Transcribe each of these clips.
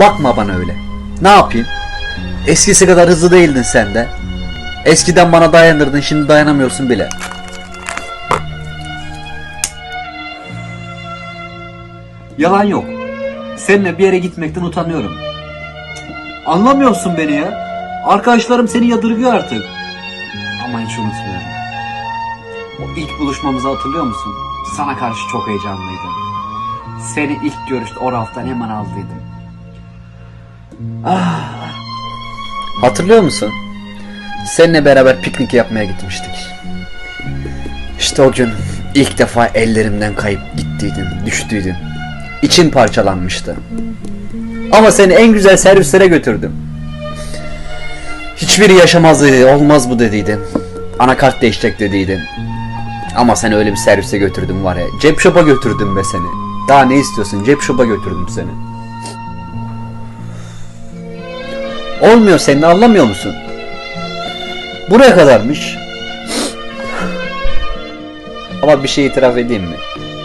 Bakma bana öyle. Ne yapayım? Eskisi kadar hızlı değildin sen de. Eskiden bana dayanırdın şimdi dayanamıyorsun bile. Yalan yok. Seninle bir yere gitmekten utanıyorum. Anlamıyorsun beni ya. Arkadaşlarım seni yadırgıyor artık. Ama hiç unutmuyorum. O ilk buluşmamızı hatırlıyor musun? Sana karşı çok heyecanlıydım. Seni ilk görüşte o hemen aldıydım. Ah. Hatırlıyor musun? Seninle beraber piknik yapmaya gitmiştik. İşte o gün ilk defa ellerimden kayıp gittiydin, düştüydün. İçin parçalanmıştı. Ama seni en güzel servislere götürdüm. Hiçbiri yaşamaz dedi, olmaz bu dediydin. Anakart değişecek dediydin. Ama seni öyle bir servise götürdüm var ya. Cep shop'a götürdüm be seni. Daha ne istiyorsun? Cep shop'a götürdüm seni. Olmuyor senin anlamıyor musun? Buraya kadarmış. Ama bir şey itiraf edeyim mi?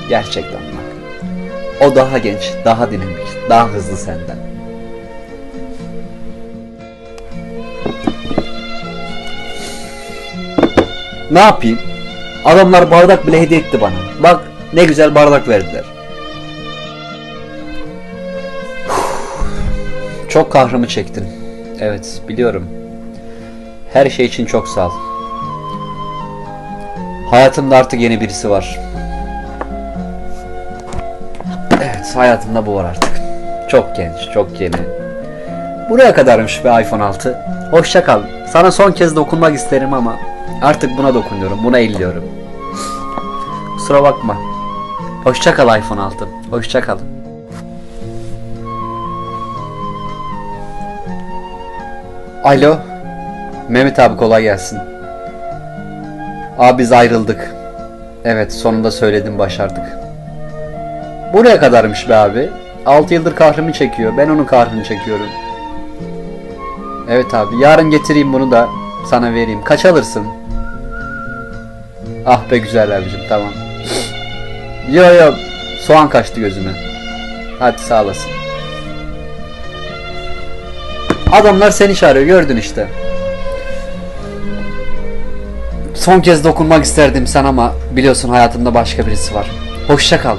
Gerçekten bak. O daha genç, daha dinamik, daha hızlı senden. Ne yapayım? Adamlar bardak bile hediye etti bana. Bak ne güzel bardak verdiler. Çok kahrımı çektin. Evet biliyorum. Her şey için çok sağ ol. Hayatımda artık yeni birisi var. Evet hayatımda bu var artık. Çok genç, çok yeni. Buraya kadarmış be iPhone 6. Hoşça kal. Sana son kez dokunmak isterim ama artık buna dokunuyorum, buna elliyorum. Kusura bakma. Hoşça kal iPhone 6. Hoşça kal. Alo. Mehmet abi kolay gelsin. Abi biz ayrıldık. Evet sonunda söyledim başardık. Buraya kadarmış be abi. 6 yıldır kahrımı çekiyor. Ben onun kahrını çekiyorum. Evet abi yarın getireyim bunu da sana vereyim. Kaç alırsın? Ah be güzel abicim tamam. Yo yo soğan kaçtı gözüme. Hadi sağ olasın. Adamlar seni çağırıyor gördün işte. Son kez dokunmak isterdim sana ama biliyorsun hayatımda başka birisi var. Hoşça kal.